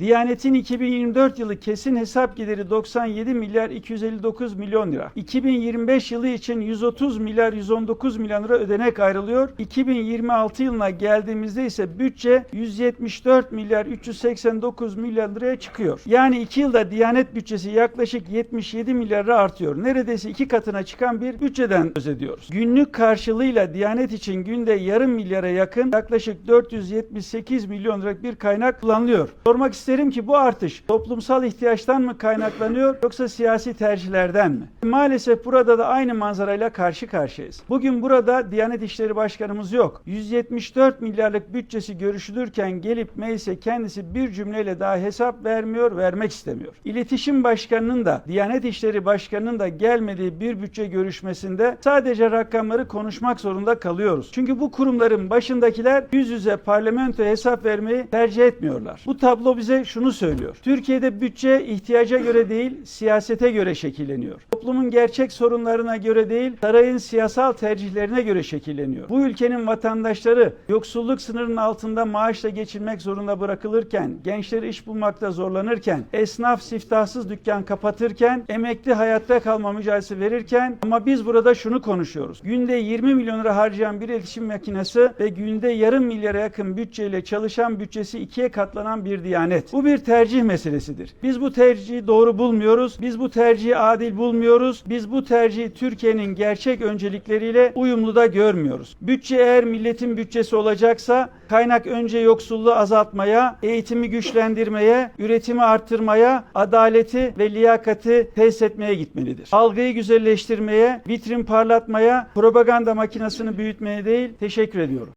Diyanet'in 2024 yılı kesin hesap gideri 97 milyar 259 milyon lira. 2025 yılı için 130 milyar 119 milyon lira ödenek ayrılıyor. 2026 yılına geldiğimizde ise bütçe 174 milyar 389 milyon liraya çıkıyor. Yani 2 yılda Diyanet bütçesi yaklaşık 77 milyar lira artıyor. Neredeyse iki katına çıkan bir bütçeden söz ediyoruz. Günlük karşılığıyla Diyanet için günde yarım milyara yakın yaklaşık 478 milyon liralık bir kaynak kullanılıyor. Sormak isterim ki bu artış toplumsal ihtiyaçtan mı kaynaklanıyor yoksa siyasi tercihlerden mi? Maalesef burada da aynı manzarayla karşı karşıyayız. Bugün burada Diyanet İşleri Başkanımız yok. 174 milyarlık bütçesi görüşülürken gelip meclise kendisi bir cümleyle daha hesap vermiyor, vermek istemiyor. İletişim Başkanı'nın da Diyanet İşleri Başkanı'nın da gelmediği bir bütçe görüşmesinde sadece rakamları konuşmak zorunda kalıyoruz. Çünkü bu kurumların başındakiler yüz yüze parlamento hesap vermeyi tercih etmiyorlar. Bu tablo bize şunu söylüyor. Türkiye'de bütçe ihtiyaca göre değil, siyasete göre şekilleniyor. Toplumun gerçek sorunlarına göre değil, sarayın siyasal tercihlerine göre şekilleniyor. Bu ülkenin vatandaşları yoksulluk sınırının altında maaşla geçinmek zorunda bırakılırken, gençler iş bulmakta zorlanırken, esnaf siftahsız dükkan kapatırken, emekli hayatta kalma mücadelesi verirken ama biz burada şunu konuşuyoruz. Günde 20 milyon lira harcayan bir iletişim makinesi ve günde yarım milyara yakın bütçeyle çalışan bütçesi ikiye katlanan bir diyanet. Bu bir tercih meselesidir. Biz bu tercihi doğru bulmuyoruz. Biz bu tercihi adil bulmuyoruz. Biz bu tercihi Türkiye'nin gerçek öncelikleriyle uyumlu da görmüyoruz. Bütçe eğer milletin bütçesi olacaksa kaynak önce yoksulluğu azaltmaya, eğitimi güçlendirmeye, üretimi arttırmaya, adaleti ve liyakati tesis etmeye gitmelidir. Algıyı güzelleştirmeye, vitrin parlatmaya, propaganda makinesini büyütmeye değil, teşekkür ediyorum.